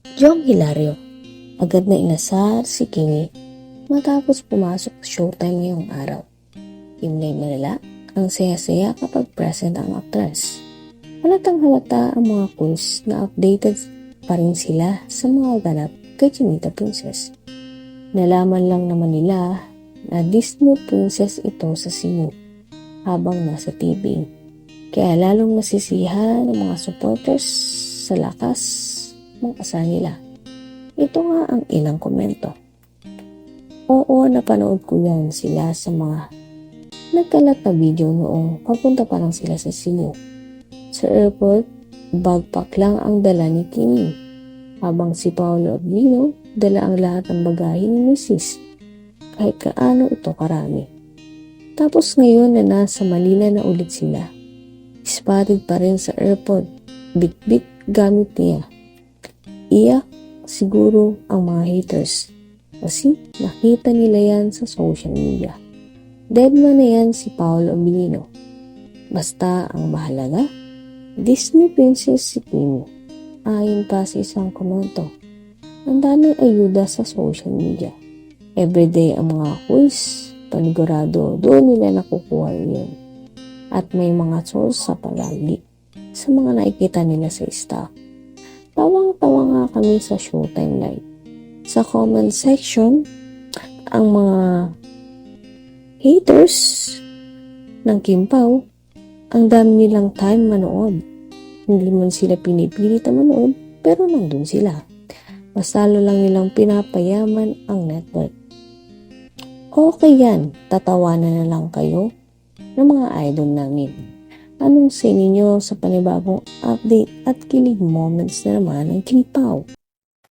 Jong Hilario. Agad na inasar si Kimi matapos pumasok sa showtime ngayong araw. Himlay malala ang saya-saya kapag present ang actress. Halatang halata ang mga queens na updated pa rin sila sa mga ganap kay Chinita Princess. Nalaman lang naman nila na Disney Princess ito sa Cebu habang nasa TV. Kaya lalong nasisihan ng mga supporters sa lakas ng asa nila. Ito nga ang ilang komento. Oo, napanood ko yan sila sa mga nagkalat na video noong papunta pa lang sila sa Cebu. Sa airport, bagpak lang ang dala ni Kimi. Habang si Paolo Orbino, dala ang lahat ng bagahe ni Mrs. Kahit kaano ito karami. Tapos ngayon na nasa Manila na ulit sila. Spotted pa rin sa airport. Bit-bit gamit niya. Iyak siguro ang mga haters. Kasi nakita nila yan sa social media. Deadman na yan si Paolo Abilino. Basta ang mahalaga, Disney Princess si Kimi. Ayon pa sa isang komento, ang daming ayuda sa social media. Everyday ang mga quiz, panigurado, doon nila nakukuha yun. At may mga source sa palagi sa mga nakikita nila sa staff. Nga kami sa Showtime Live. Sa comment section, ang mga haters ng Kimpaw, ang dami nilang time manood. Hindi man sila pinipilit na manood, pero nandun sila. Mas lang nilang pinapayaman ang network. Okay yan, tatawanan na lang kayo ng mga idol namin. Anong sa inyo sa panibagong update at kilig moments na naman ng Kimpaw?